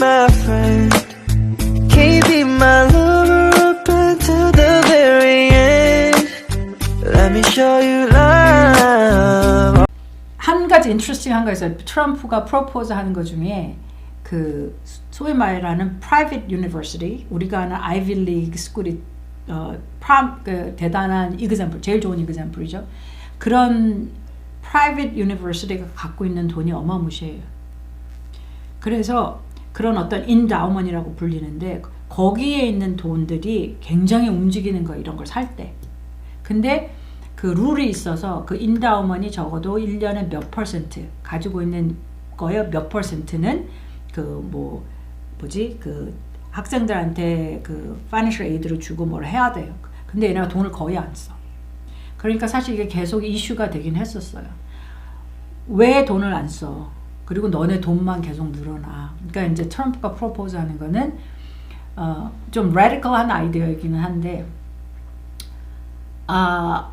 my friend. Can you be my lover up until the very end? Let me show you love. 한 가지 인트레스팅한 거 있어요. 트럼프가 프로포즈 하는 것 중에 그 소위 말하는 private university 우리가 아는 아이비 리그 스쿨이 어, 프람, 그 대단한 이그샘플 제일 좋은 이그샘플이죠. 그런 private university가 갖고 있는 돈이 어마무시해요. 그래서 그런 어떤 인다우먼이라고 불리는데 거기에 있는 돈들이 굉장히 움직이는 거 이런 걸 살 때. 근데 그 룰이 있어서 그 인다우먼이 적어도 1년에 몇 퍼센트 가지고 있는 거에 몇 퍼센트는 그 뭐 뭐지 그 학생들한테 그 파이낸셜 에이드를 주고 뭘 해야 돼요. 근데 얘네가 돈을 거의 안 써. 그러니까 사실 이게 계속 이슈가 되긴 했었어요. 왜 돈을 안 써? 그리고 너네 돈만 계속 늘어나. 그러니까 이제 트럼프가 프로포즈 하는 거는 어, 좀 레디컬한 아이디어이기는 한데 아,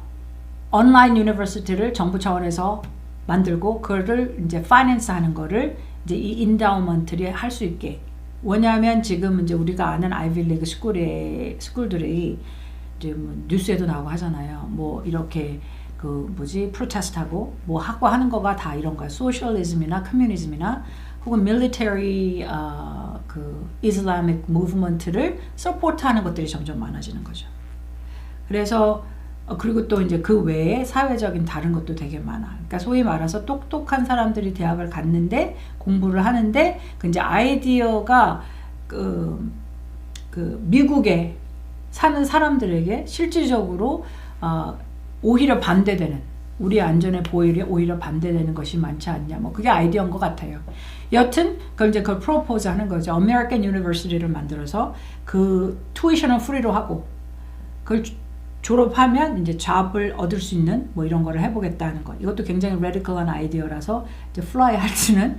온라인 유니버시티를 정부 차원에서 만들고 그거를 이제 파이낸스 하는 거를 이제 이 인다우먼트를 할수 있게 왜냐하면 지금 이제 우리가 아는 아이빌리그 스쿨의 스쿨들이 이제 뭐 뉴스에도 나오고 하잖아요. 뭐 이렇게 그 뭐지 프로테스트하고 뭐 하고 하는 거가 다 이런 거야. 소셜리즘이나 커뮤니즘이나 혹은 밀리터리 어, 그 이슬라믹 무브먼트를 서포트하는 것들이 점점 많아지는 거죠. 그래서 어, 그리고 또 이제 그 외에 사회적인 다른 것도 되게 많아. 그러니까 소위 말해서 똑똑한 사람들이 대학을 갔는데 공부를 하는데 그 이제 아이디어가 그, 그 미국에 사는 사람들에게 실질적으로 어, 오히려 반대되는 우리 안전에 보이려 오히려 반대되는 것이 많지 않냐. 뭐 그게 아이디어인 것 같아요. 여튼 그걸 이제 그걸 프로포즈 하는 거죠. 아메리칸 유니버시티를 만들어서 그 투이션을 프리로 하고 그걸 졸업하면 이제 잡을 얻을 수 있는 뭐 이런 거를 해보겠다는 거. 이것도 굉장히 레디컬한 아이디어라서 이제 플라이 할지는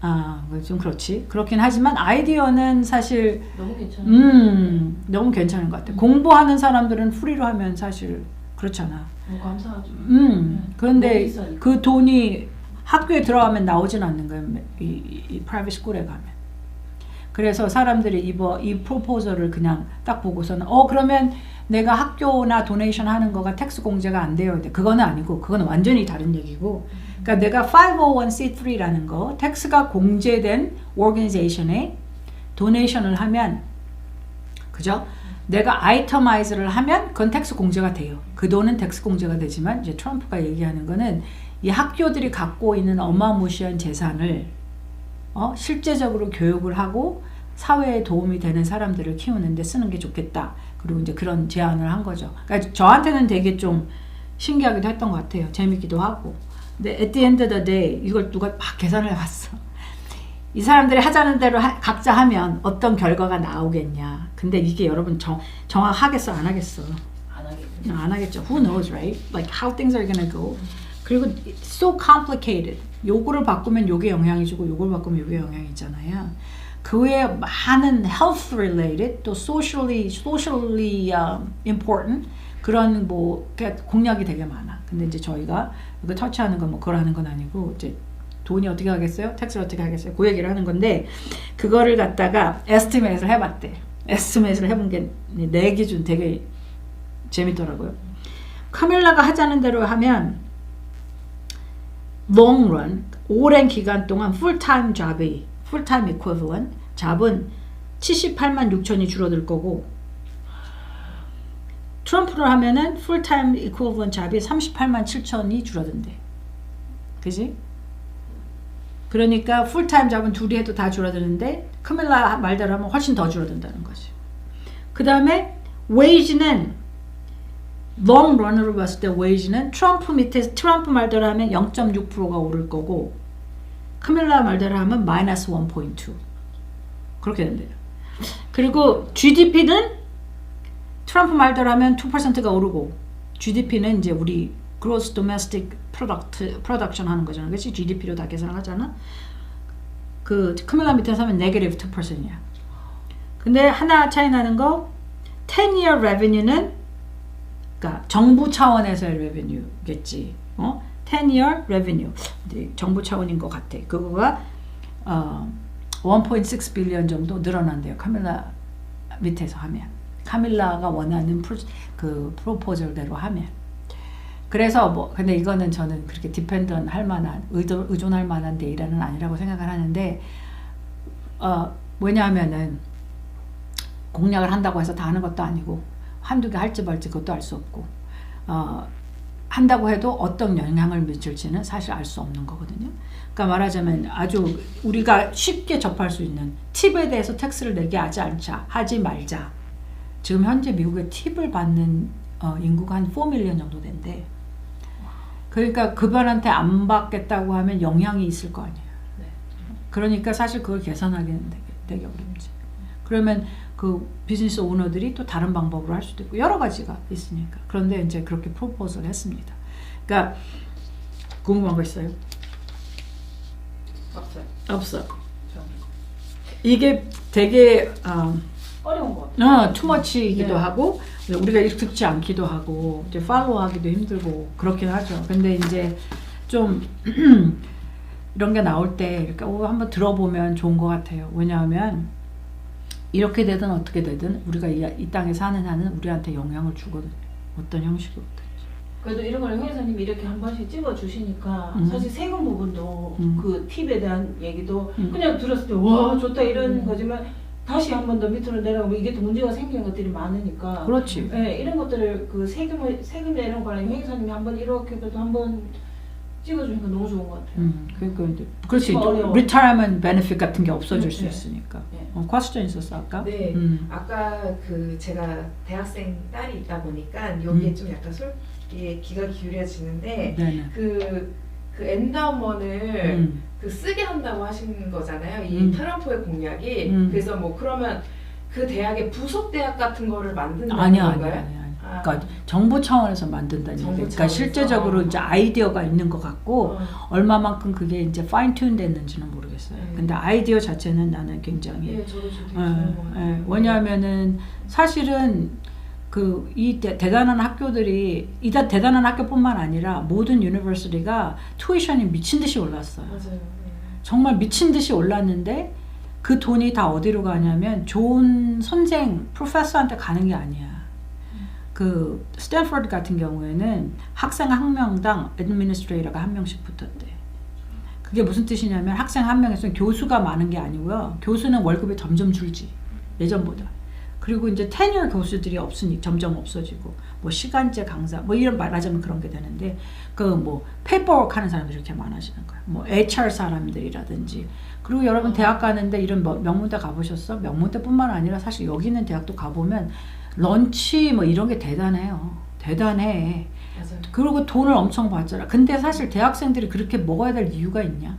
아좀 그렇지. 그렇긴 하지만 아이디어는 사실 너무 괜찮아. 음 너무 괜찮은 것 같아. 공부하는 사람들은 프리로 하면 사실 그렇잖아. 너무 감사하죠. 음 너무 그런데. 그 돈이 학교에 들어가면 나오진 않는 거예요. 이, 이, 이 프라이빗 스쿨에 가면. 그래서 사람들이 이거 이 프로포저를 그냥 딱 보고서는 어 그러면 내가 학교나 도네이션 하는 거가 텍스 공제가 안 돼요. 근데 그거는 아니고 그거는 완전히 다른 얘기고. 그러니까 내가 501c3라는 거 텍스가 공제된 오르가니제이션에 도네이션을 하면 그죠? 내가 아이터마이즈를 하면 그건 텍스 공제가 돼요. 그 돈은 텍스 공제가 되지만 이제 트럼프가 얘기하는 거는 이 학교들이 갖고 있는 어마무시한 재산을 어, 실제적으로 교육을 하고 사회에 도움이 되는 사람들을 키우는데 쓰는 게 좋겠다. 그리고 이제 그런 제안을 한 거죠. 그러니까 저한테는 되게 좀 신기하기도 했던 것 같아요. 재밌기도 하고. 근데 at the end of the day 이걸 누가 막 계산을 해봤어. 이 사람들이 하자는 대로 하- 각자 하면 어떤 결과가 나오겠냐. 근데 이게 여러분 정, 정확하겠어 안 하겠어? 안. No, 안 하겠죠. Who knows, right? Like how things are gonna go. 그리고 so complicated. 요거를 바꾸면 요게 영향이 주고 요걸 바꾸면 요게 영향이 있잖아요. 그 외에 많은 health related 또 socially socially um, important 그런 뭐 공약이 되게 많아. 근데 이제 저희가 이거 터치하는 건 뭐 그걸 하는 건 아니고 이제 돈이 어떻게 하겠어요? 텍스를 어떻게 하겠어요? 그 얘기를 하는 건데 그거를 갖다가 에스티메이트를 해봤대. 에스티메이트를 해본 게 내 기준 되게 재밌더라고요. 카밀라가 하자는 대로 하면 run 오랜 기간 동안 풀타임 잡이 풀타임 equivalent 잡은 78만 6천이 줄어들 거고 트럼프를 하면은 풀타임 equivalent 잡이 38만 7천이 줄어든대. 그지? 그러니까 풀타임 잡은 둘이 해도 다 줄어드는데 카밀라 말대로 하면 훨씬 더 줄어든다는 거지. 그 다음에 웨이지는 롱 런으로 봤을 때 웨이지는 트럼프 밑에 트럼프 말대로 하면 0.6%가 오를 거고 카밀라 말대로 하면 마이너스 1.2 그렇게 된대요. 그리고 GDP는 트럼프 말대로 하면 2%가 오르고 GDP는 이제 우리 gross domestic product production 하는 거잖아. 그렇지? GDP로 다 계산을 하잖아. 그 카밀라 밑에서 하면 네게티브 2%이야. 근데 하나 차이 나는 거 10year revenue는 그러니까 정부 차원에서의 revenue겠지. 어? 10year revenue. 정부 차원인 것 같아. 그거가 어, 1.6 빌리언 정도 늘어난대요. 카밀라 밑에서 하면. 카밀라가 원하는 프로, 그 프로포절대로 하면. 그래서 뭐 근데 이거는 저는 그렇게 디펜던 할 만한 의도, 의존할 만한 데이라는 아니라고 생각을 하는데 어 왜냐하면은 공략을 한다고 해서 다 하는 것도 아니고 한두 개 할지 말지 그것도 알 수 없고 어 한다고 해도 어떤 영향을 미칠지는 사실 알 수 없는 거거든요. 그러니까 말하자면 아주 우리가 쉽게 접할 수 있는 팁에 대해서 텍스를 내게 하지 않자, 하지 말자. 지금 현재 미국에 팁을 받는 어, 인구가 한 4밀리언 정도 된대. 그러니까 그분한테 안 받겠다고 하면 영향이 있을 거 아니에요. 네. 그러니까 사실 그걸 개선하기는 되게, 되게 어렵지. 그러면 그 비즈니스 오너들이 또 다른 방법으로 할 수도 있고 여러 가지가 있으니까. 그런데 이제 그렇게 프로포즈를 했습니다. 그러니까 궁금한 거 있어요? 없어요. 없어. 저. 이게 되게 어, 어려운 것 같아요. 어, 투머치이기도 네. 하고 우리가 익숙지 않기도 하고 이제 팔로우하기도 힘들고 그렇긴 하죠. 근데 이제 좀 이런 게 나올 때 이렇게 오, 한번 들어보면 좋은 것 같아요. 왜냐하면 이렇게 되든 어떻게 되든 우리가 이, 이 땅에 사는 한은 우리한테 영향을 주거든요. 어떤 형식으로든. 그래도 이런 걸 회사님이 이렇게 한 번씩 찍어 주시니까 음. 사실 세금 부분도 음. 그 팁에 대한 얘기도 음. 그냥 들었을 때 와 좋다 이런 음. 거지만 다시 한 번 더 밑으로 내려가면 이게 또 문제가 생기는 것들이 많으니까 그렇지. 네, 이런 것들을 그 세금을 세금 내는 관련 회사님이 한번 이렇게 그래도 한번 찍어주니까 너무 좋은 것 같아요. 음, 그러니까 이제 그렇지. 어려워. 리타이먼 베네핏 같은 게 없어질 수 네. 있으니까. 네. 어, 퀘스천 있었어 아까? 네. 음. 아까 그 제가 대학생 딸이 있다 보니까 여기에 음. 좀 약간 솔기에 귀가 기울여지는데 네네. 그, 그 엔다우먼을 음. 그 쓰게 한다고 하신 거잖아요. 이 음. 트럼프의 공약이. 음. 그래서 뭐 그러면 그 대학의 부속 대학 같은 거를 만든다는 아니야, 아니야, 건가요? 아니야. 아니야. 아. 그러니까 정부 차원에서 만든다는 얘기. 그러니까. 실제적으로 이제 아이디어가 있는 것 같고 어. 얼마만큼 그게 이제 파인 튠 됐는지는 모르겠어요. 네. 근데 아이디어 자체는 나는 굉장히 예, 저도 것 같아요. 예. 왜냐하면은 사실은 그 이 대단한 학교들이 이 다- 대단한 학교뿐만 아니라 모든 유니버시티가 투이션이 미친 듯이 올랐어요. 맞아요. 네. 정말 미친 듯이 올랐는데 그 돈이 다 어디로 가냐면 좋은 선생, 프로페서한테 가는 게 아니야. 그 스탠퍼드 같은 경우에는 학생 한 명당 애드미니스트레이터가 한 명씩 붙었대. 그게 무슨 뜻이냐면 학생 한 명에서 교수가 많은 게 아니고요. 교수는 월급이 점점 줄지 예전보다. 그리고 이제 테니어 교수들이 없으니 점점 없어지고 뭐 시간제 강사 뭐 이런 말하자면 그런 게 되는데 그 뭐 페이퍼워크 하는 사람들이 이렇게 많아지는 거야. 뭐 HR 사람들이라든지 그리고 여러분 대학 가는데 이런 뭐 명문대 가보셨어? 명문대뿐만 아니라 사실 여기 있는 대학도 가보면 런치 뭐 이런 게 대단해요. 대단해. 맞아요. 그리고 돈을 엄청 받잖아. 근데 사실 대학생들이 그렇게 먹어야 될 이유가 있냐?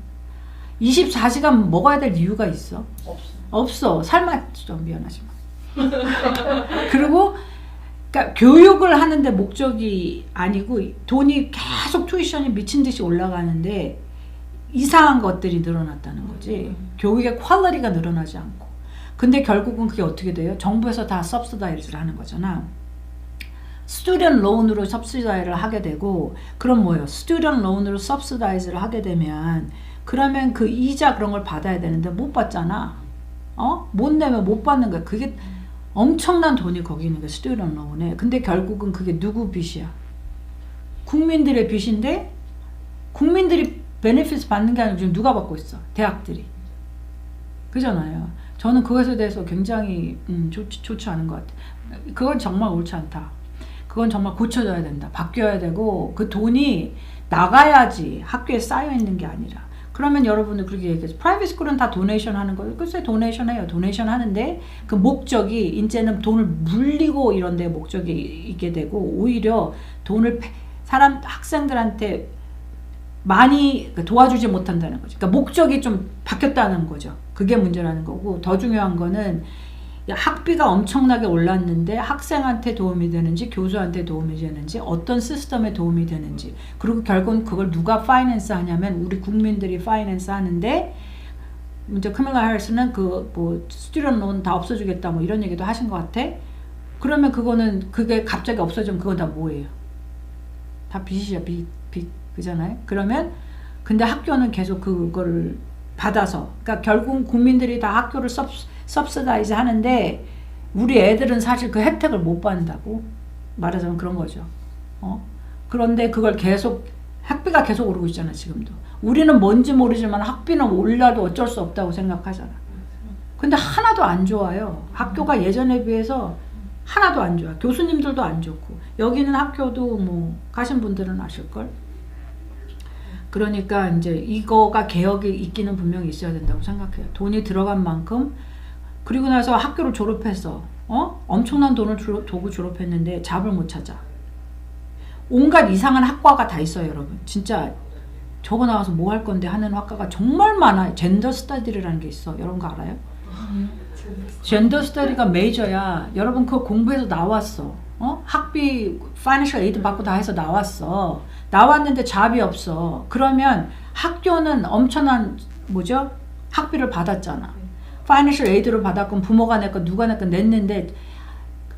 24시간 먹어야 될 이유가 있어? 없어. 없어. 살만 좀 미안하지만. 그리고 그러니까 교육을 하는데 목적이 아니고 돈이 계속 투이션이 미친 듯이 올라가는데 이상한 것들이 늘어났다는 거지. 교육의 퀄리티가 늘어나지 않고. 근데 결국은 그게 어떻게 돼요? 정부에서 다 subsidize를 하는 거잖아. 스튜던트 론으로 subsidize를 하게 되고 그럼 뭐예요? 스튜던트 론으로 subsidize를 하게 되면 그러면 그 이자 그런 걸 받아야 되는데 못 받잖아. 어? 못 내면 못 받는 거야. 그게 엄청난 돈이 거기 있는 거야. 스튜던트 론에. 근데 결국은 그게 누구 빚이야? 국민들의 빚인데 국민들이 베네피스 받는 게 아니고 지금 누가 받고 있어? 대학들이. 그잖아요. 저는 그것에 대해서 굉장히 음, 좋지, 좋지 않은 것 같아요. 그건 정말 옳지 않다. 그건 정말 고쳐져야 된다. 바뀌어야 되고 그 돈이 나가야지 학교에 쌓여 있는 게 아니라. 그러면 여러분들 그렇게 얘기해서 프라이빗 스쿨은 다 도네이션 하는 거예요. 글쎄 도네이션 해요. 도네이션 하는데 그 목적이 이제는 돈을 물리고 이런 데 목적이 있게 되고 오히려 돈을 패- 사람 학생들한테 많이 그 도와주지 못한다는 거죠. 그러니까 목적이 좀 바뀌었다는 거죠. 그게 문제라는 거고 더 중요한 거는 학비가 엄청나게 올랐는데 학생한테 도움이 되는지 교수한테 도움이 되는지 어떤 시스템에 도움이 되는지 그리고 결국은 그걸 누가 파이낸스 하냐면 우리 국민들이 파이낸스 하는데 이제 카밀라 해리스는 그뭐 스튜던트 론다 없어주겠다 뭐 이런 얘기도 하신 것 같아. 그러면 그거는 그게 갑자기 없어지면 그건 다 뭐예요? 다 빚이야 빚, 빚 그잖아요. 그러면 근데 학교는 계속 그거를 받아서 그러니까 결국 국민들이 다 학교를 섭 섭스다이즈 하는데 우리 애들은 사실 그 혜택을 못 받는다고 말하자면 그런 거죠. 어? 그런데 그걸 계속 학비가 계속 오르고 있잖아 지금도. 우리는 뭔지 모르지만 학비는 올라도 어쩔 수 없다고 생각하잖아. 근데 하나도 안 좋아요. 학교가 예전에 비해서 하나도 안 좋아. 교수님들도 안 좋고 여기는 학교도 뭐 가신 분들은 아실걸. 그러니까 이제 이거가 개혁이 있기는 분명히 있어야 된다고 생각해요. 돈이 들어간 만큼 그리고 나서 학교를 졸업해서 어 엄청난 돈을 주, 도고 졸업했는데 잡을 못 찾아. 온갖 이상한 학과가 다 있어요, 여러분. 진짜 저거 나와서 뭐 할 건데 하는 학과가 정말 많아요. 젠더 스터디라는 게 있어. 여러분 거 알아요? 젠더 스터디가 메이저야. 여러분 그거 공부해서 나왔어. 어? 학비 파이낸셜 에이드 받고 다 해서 나왔어. 나왔는데 잡이 없어. 그러면 학교는 엄청난 뭐죠? 학비를 받았잖아. 파이낸셜 에이드를 받았건 부모가 냈건 누가 냈건 냈는데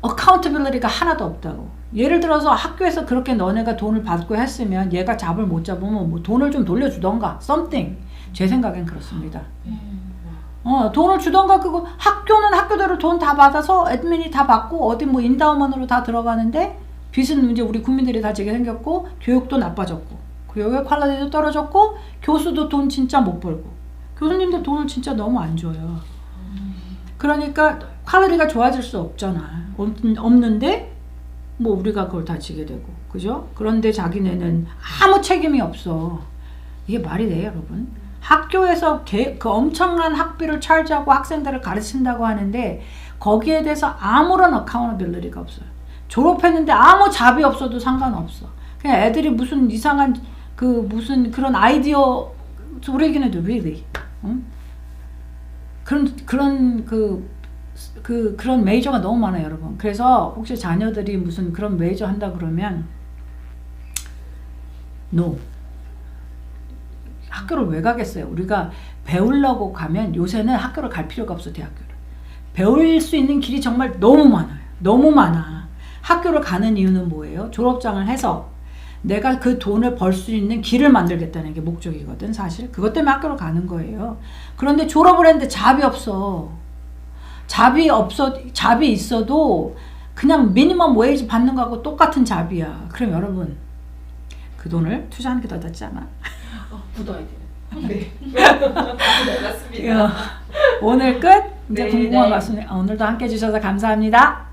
어카운터빌리티가 하나도 없다고. 예를 들어서 학교에서 그렇게 너네가 돈을 받고 했으면 얘가 잡을 못 잡으면 뭐 돈을 좀 돌려주던가 something. 제 생각엔 그렇습니다. 어, 돈을 주던가 그거 학교는 학교대로 돈 다 받아서 애드민이 다 받고 어디 뭐 인다우먼으로 다 들어가는데 빚은 이제 우리 국민들이 다 지게 생겼고 교육도 나빠졌고 교육의 퀄리티도 떨어졌고 교수도 돈 진짜 못 벌고 교수님들 돈을 진짜 너무 안 줘요. 그러니까 퀄리티가 좋아질 수 없잖아. 없, 없는데 뭐 우리가 그걸 다 지게 되고 그죠? 그런데 자기네는 아무 책임이 없어. 이게 말이 돼요, 여러분? 학교에서 개- 그 엄청난 학비를 charge하고 학생들을 가르친다고 하는데 거기에 대해서 아무런 accountability가 없어요. 졸업했는데 아무 잡이 없어도 상관없어. 그냥 애들이 무슨 이상한 그 무슨 그런 아이디어 소리기는도 really. 응? 그런 그런 그, 그 그런 메이저가 너무 많아요, 여러분. 그래서 혹시 자녀들이 무슨 그런 메이저 한다 그러면 no. 학교를 왜 가겠어요? 우리가 배우려고 가면 요새는 학교를 갈 필요가 없어 대학교를. 배울 수 있는 길이 정말 너무 많아요. 너무 많아. 학교를 가는 이유는 뭐예요? 졸업장을 해서 내가 그 돈을 벌 수 있는 길을 만들겠다는 게 목적이거든 사실. 그것 때문에 학교를 가는 거예요. 그런데 졸업을 했는데 잡이 없어. 잡이 없어 잡이 있어도 그냥 미니멈 웨이지 받는 거하고 똑같은 잡이야. 그럼 여러분 그 돈을 투자하는 게 더 낫지 않아? 어, 묻어야 돼. 네. 네, 맞습니다. 오늘 끝. 이제 네, 궁금한 네. 말씀 오늘도 함께 해주셔서 감사합니다.